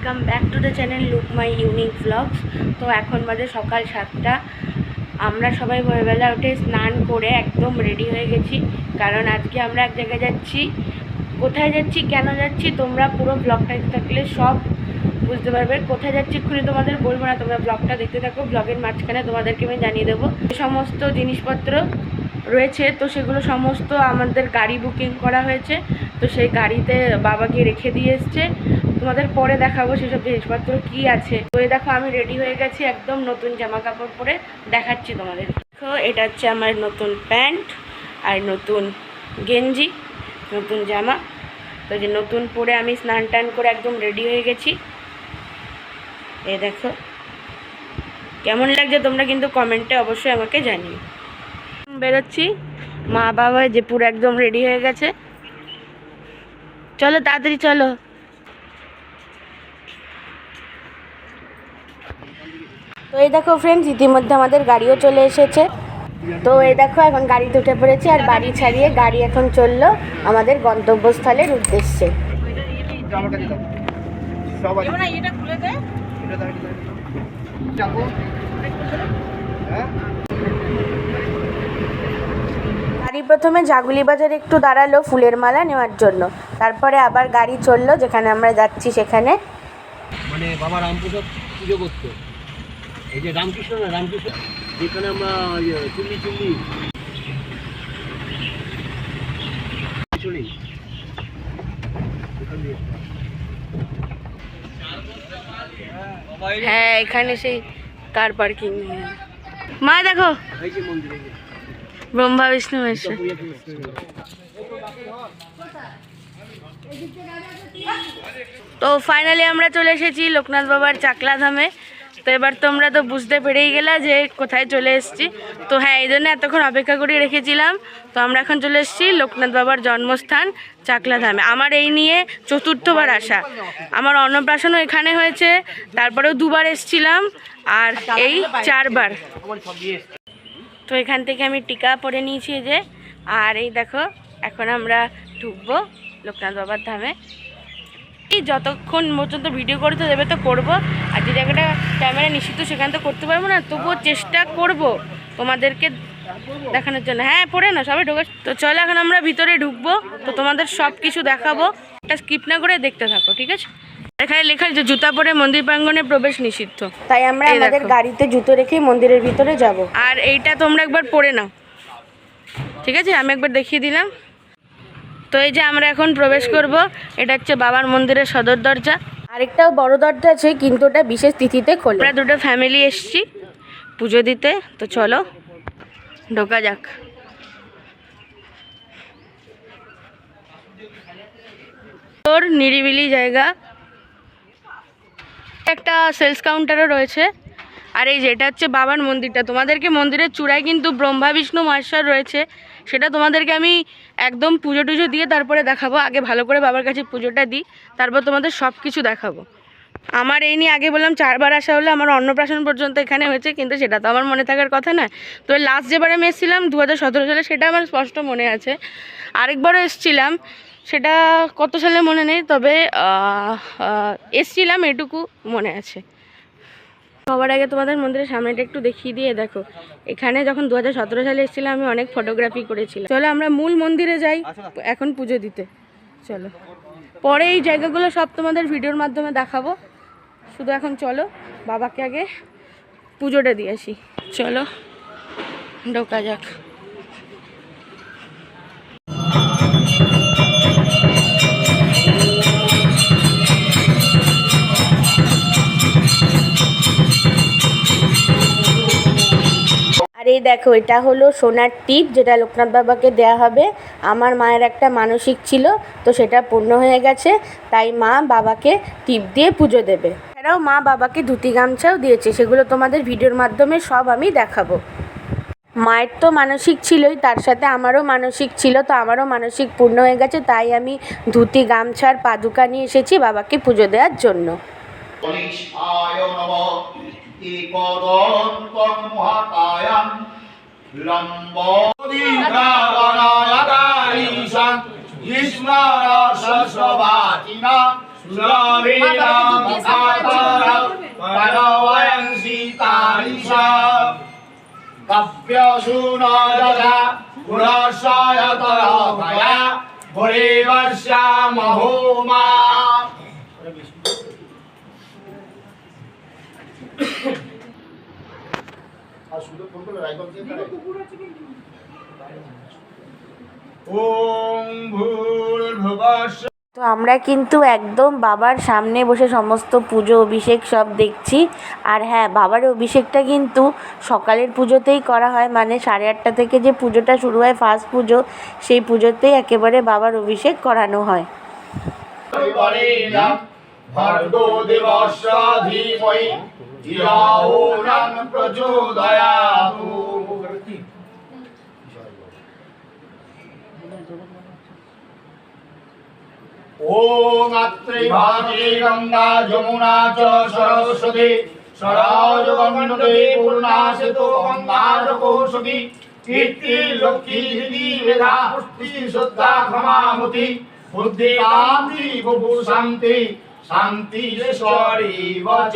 Welcome back to the channel look my unique blogs তো এখন বাজে সকাল সাতটা। আমরা সবাই ভোরবেলা উঠে স্নান করে একদম রেডি হয়ে গেছি। কারণ আজকে আমরা এক জায়গায় যাচ্ছি। কোথায় যাচ্ছি, কেন যাচ্ছি, তোমরা পুরো ব্লগটা থাকলে সব বুঝতে পারবে। কোথায় যাচ্ছি এক্ষুনি তোমাদের বলব না, তোমরা ব্লগটা দেখতে থাকো। ব্লগের মাঝখানে তোমাদেরকে আমি জানিয়ে দেবো। সমস্ত জিনিসপত্র রয়েছে, তো সেগুলো সমস্ত আমাদের গাড়ি বুকিং করা হয়েছে। তো সেই গাড়িতে বাবাকে রেখে দিয়ে এসছে। তোমাদের পরে দেখাবো সেসব জিনিসপত্র কি আছে। তো এই দেখো, আমি রেডি হয়ে গেছি একদম নতুন জামা কাপড় পরে দেখাচ্ছি তোমাদের। দেখো, এটা হচ্ছে আমার নতুন প্যান্ট আর নতুন গেঞ্জি, নতুন জামা। তো যে নতুন পরে আমি স্নান টান করে একদম রেডি হয়ে গেছি। এ দেখো, কেমন লাগছে তোমরা কিন্তু কমেন্টে অবশ্যই আমাকে জানিও। বেরোচ্ছি মা বাবা যে পুরো একদম রেডি হয়ে গেছে। চলো, তাড়াতাড়ি চলো। তো এই দেখো ফ্রেন্ডস ইতিমধ্যে আমাদের গাড়িও চলে এসেছে। তো এই দেখো, এখন গাড়িতে উঠে পড়েছি আর বাড়ি ছাড়িয়ে গাড়ি এখন চলল আমাদের গন্তব্যস্থলের উদ্দেশ্যে। গাড়ি প্রথমে জাগুলি বাজারে একটু দাঁড়াল ফুলের মালা নেওয়ার জন্য। তারপরে আবার গাড়ি চলল, যেখানে আমরা যাচ্ছি সেখানে। মানে বাবা পুজো করতো। এই যে রামকৃষ্ণ না রামকৃষ্ণ যেখানে আমরা ইয়ে, চুল্লি চুল্লি। হ্যাঁ এখানে সেই কার পার্কিং মা দেখো। ব্রহ্মা বিষ্ণু এসে। তো ফাইনালি আমরা চলে এসেছি লোকনাথ বাবার চাকলা ধামে তো এবার তোমরা তো বুঝতে পেরেই গেলা যে কোথায় চলে এসেছি। তো হ্যাঁ এই জন্য এতক্ষণ অপেক্ষা করে রেখেছিলাম। তো আমরা এখন চলে এসেছি লোকনাথ বাবার জন্মস্থান চাকলা ধামে আমার এই নিয়ে চতুর্থবার আসা। আমার অন্নপ্রাশনও এখানে হয়েছে। তারপরেও দুবার এসেছিলাম। আর এই চারবার। তো এখান থেকে আমি টিকা পরে নিয়েছি যে। আর এই দেখো, এখন আমরা ঢুকবো লোকনাথ বাবার ধামে। এই যতক্ষণ পর্যন্ত ভিডিও করতে দেবে তো করব। আর যে জায়গাটা ক্যামেরা নিষিদ্ধ সেখানে তো করতে পারব না। তবুও চেষ্টা করব তোমাদেরকে দেখানোর জন্য। হ্যাঁ পড়ে না সবাই ঢোকে তো চলো এখন আমরা ভিতরে ঢুকবো। তো তোমাদের সব কিছু দেখাবো। এটা স্কিপ না করে দেখতে থাকো ঠিক আছে? এখানে লেখা আছে জুতা পরে মন্দির প্রাঙ্গণে প্রবেশ নিষিদ্ধ। তাই আমরা আমাদের গাড়িতে জুতো রেখে মন্দিরের ভিতরে যাব। আর এইটা তোমরা একবার পড়ে নাও। ঠিক আছে? আমি একবার দেখিয়ে দিলাম। তো এই যে আমরা এখন প্রবেশ করব এটা হচ্ছে বাবার মন্দিরের সদর দরজা। আরেকটাও বড় দরজা আছে কিন্তু ওটা বিশেষ তিথিতে খোলে। আমরা দুটো ফ্যামিলি এসছি পুজো দিতে তো চলো ঢোকা যাক। তোর নিরিবিলি জায়গা। একটা সেলস কাউন্টারও রয়েছে। আর এই যে এটা হচ্ছে বাবার মন্দিরটা। তোমাদেরকে মন্দিরের চূড়ায় কিন্তু ব্রহ্মা বিষ্ণু মহেশ্বর রয়েছে। সেটা তোমাদেরকে আমি একদম পুজো টুজো দিয়ে তারপরে দেখাবো। আগে ভালো করে বাবার কাছে পুজোটা দিই, তারপর তোমাদের সব কিছু দেখাবো। আমার এই নিয়ে আগে বললাম, চারবার আসা হলে, আমার অন্নপ্রাশন পর্যন্ত এখানে হয়েছে, কিন্তু সেটা তো আমার মনে থাকার কথা না তো লাস্ট যেবার আমি এসেছিলাম দু হাজার সতেরো সালে, সেটা আমার স্পষ্ট মনে আছে। আরেকবারও এসেছিলাম, সেটা কত সালে মনে নেই, তবে এসছিলাম, এটুকু মনে আছে। সবার আগে তোমাদের মন্দিরের সামনেটা একটু দেখিয়ে দিয়ে দেখো। এখানে যখন দু হাজার সতেরো সালে এসেছিলাম, আমি অনেক ফটোগ্রাফি করেছিলাম। চলো আমরা মূল মন্দিরে যাই এখন পুজো দিতে। চলো। পরে এই জায়গাগুলো সব তোমাদের ভিডিওর মাধ্যমে দেখাবো। শুধু এখন চলো, বাবাকে আগে পুজোটা দিয়ে আসি। চলো, ঢোকা যাক। এই দেখো, এটা হলো সোনার টিপ যেটা লোকনাথ বাবাকে দেয়া হবে। আমার মায়ের একটা মানসিক ছিল, তো সেটা পূর্ণ হয়ে গেছে। তাই মা বাবাকে টিপ দিয়ে পুজো দেবে। এছাড়াও মা বাবাকে ধুতি গামছাও দিয়েছে, সেগুলো তোমাদের ভিডিওর মাধ্যমে সব আমি দেখাবো। মায়ের তো মানসিক ছিলই, তার সাথে আমারও মানসিক ছিল, তো আমারও মানসিক পূর্ণ হয়ে গেছে, তাই আমি ধুতি, গামছার পাদুকা নিয়ে এসেছি বাবাকে পুজো দেওয়ার জন্য। গণেশায় নম একদন্तं মহাকায়ং লম্বোদীঘ্রাবণায়কারীশং ভীষ্মরাসস্বভাতিনা সুরভীরাম পরবয়ং সীতারিষা কাব্যসুনদা পুরশয়তর ভয়া পরিবর্ষা মহোমা ওম তো আমরা কিন্তু একদম বাবার সামনে বসে সমস্ত পুজো অভিষেক সব দেখছি। আর হ্যাঁ বাবার অভিষেকটা কিন্তু সকালের পুজোতেই করা হয়। মানে সাড়ে আটটা থেকে যে পুজোটা শুরু হয় ফার্স্ট পুজো সেই পুজোতেই একেবারে বাবার অভিষেক করানো হয়। ভর্গো ধীমহি ধিয়া ও নঃ প্রচোদয়াৎ ওম অত্রৈ ভাগে গঙ্গা, যমুনা চ সরস্বতী সরজ গঙ্গে পূর্ণা সেতু গঙ্গা চ কৌশলী কীর্তি লক্ষ্মী দিদি মেধা পুষ্টি শ্রদ্ধা ক্ষমামতি বুদ্ধি শান্তি। শান্তি ঈশ্বরী বচ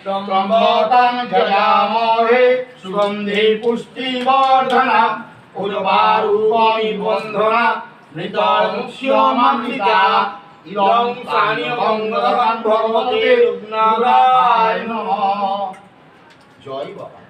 ত্রম্বকং জয়ামহে সুগন্ধি পুষ্টিবর্ধনা উর্বারূপমি বন্ধনা মৃত মুখ্যমামৃতা ইদং প্রাণীভঙ্গদান ভগবতে রুগ্নারায় নমঃ জয় বাবা।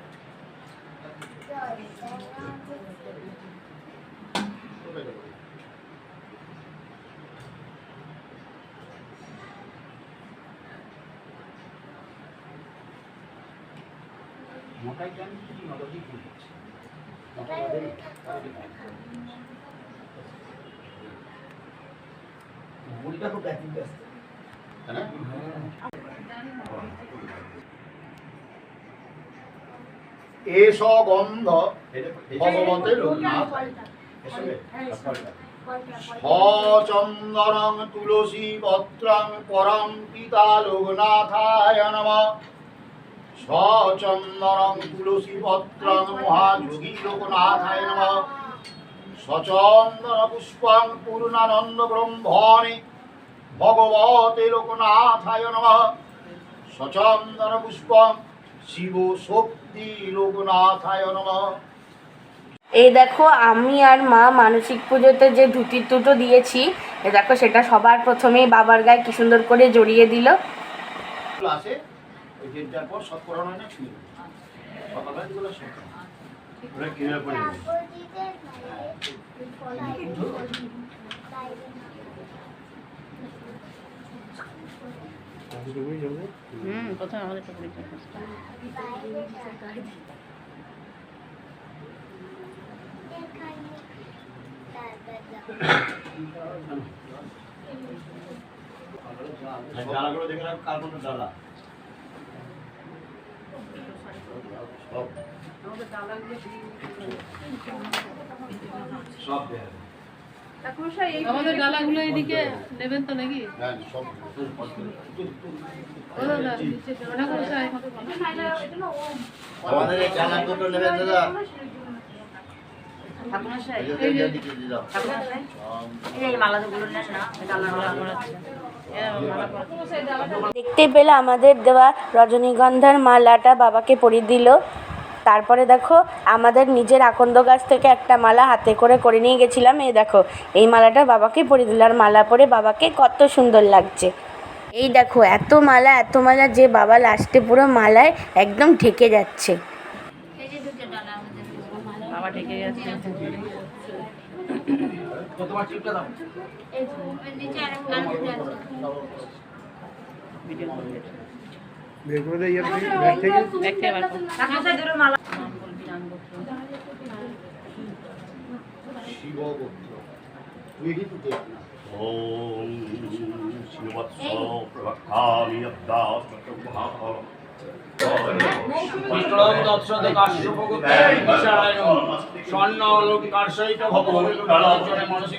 এস গন্ধ ভগবতের সচন্দনং তুলসী পত্রং পরম পিতা লোকনাথায় নম। সচন্দনং তুলসী পত্রং মহাযোগী লোকনাথায় নম। সচন্দন পুষ্পং পূর্ণানন্দ ব্রহ্মণে ভগবতে লোকনাথায় নম। সচন্দন পুষ্পং শিব শক্তি লোকনাথায় নম। এই দেখো আমি আর মা মানসিক পুজোতে যে ধুতির দুটো দিয়েছি এ দেখো সেটা সবার প্রথমেই বাবার গায়ে কি সুন্দর করে জড়িয়ে দিল। আসে ওই দেড়টার পর সব হয় না ছুঁয়ে সকালবেলা যেগুলো ওরা কিনে পড়ে হুম প্রথমে আমাদের টুকরি ডালাগুলো সব দেয়া আমাদের ডালাগুলো এদিকে নেবেন তো নাকি? হ্যাঁ আমাদের এই ডালা দুটো নেবেন দাদা। দেখতে পেলে আমাদের দেওয়া রজনীগন্ধার মালাটা বাবাকে পরিয়ে দিল। তারপরে দেখো আমাদের নিজের আকন্দ গাছ থেকে একটা মালা হাতে করে করে নিয়ে গেছিলাম। এই দেখো এই মালাটা বাবাকে পরে দিল আর মালা পরে বাবাকে কত সুন্দর লাগছে। এই দেখো এত মালা এত মালা যে বাবা লাস্টে পুরো মালায় একদম ঢেকে যাচ্ছে। বাবা ঢেকে গেছে। স্বর্ণ লোক কার সহিত মানসিক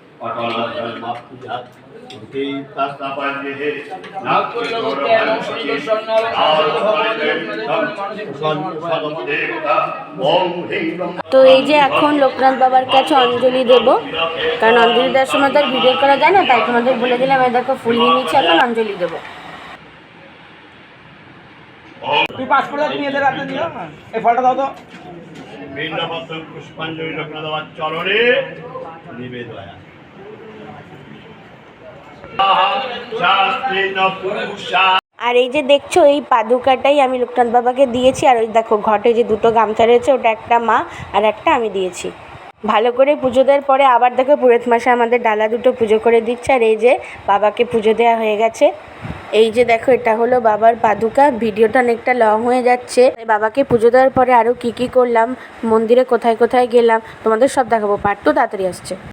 তো এই যে এখন লোকনাথ বাবার কাছে অঞ্জলি দেব কারণ অঞ্জলি দেওয়ার সময় তো আর ভিডিও করা যায় না তাই তোমাদের বলে দিলাম এই দেখো ফুল নিয়ে নিচ্ছে এখন অঞ্জলি দেবো। তুই পাসপোর্ট তুমি এদের হাতে দিও। এই ফলটা দাও তো। পুষ্পাঞ্জলি লোকনাথ বাবার চরণে নিবেদয়া আর এই যে দেখছ, এই পাদুকাটাই আমি লোকনাথ বাবাকে দিয়েছি। আর ওই দেখো, ঘটে যে দুটো গামছা রয়েছে, ওটা একটা মা আর একটা আমি দিয়েছি। ভালো করে পুজো দেওয়ার পরে আবার দেখো, পুরোহিত মাসে আমাদের ডালা দুটো পুজো করে দিচ্ছে। আর এই যে বাবাকে পুজো দেওয়া হয়ে গেছে। এই যে দেখো, এটা হলো বাবার পাদুকা। ভিডিওটা অনেকটা লং হয়ে যাচ্ছে। বাবাকে পুজো দেওয়ার পরে আরও কী কী করলাম, মন্দিরে কোথায় কোথায় গেলাম, তোমাদের সব দেখাবো। পার্ট তো তাড়াতাড়ি আসছে।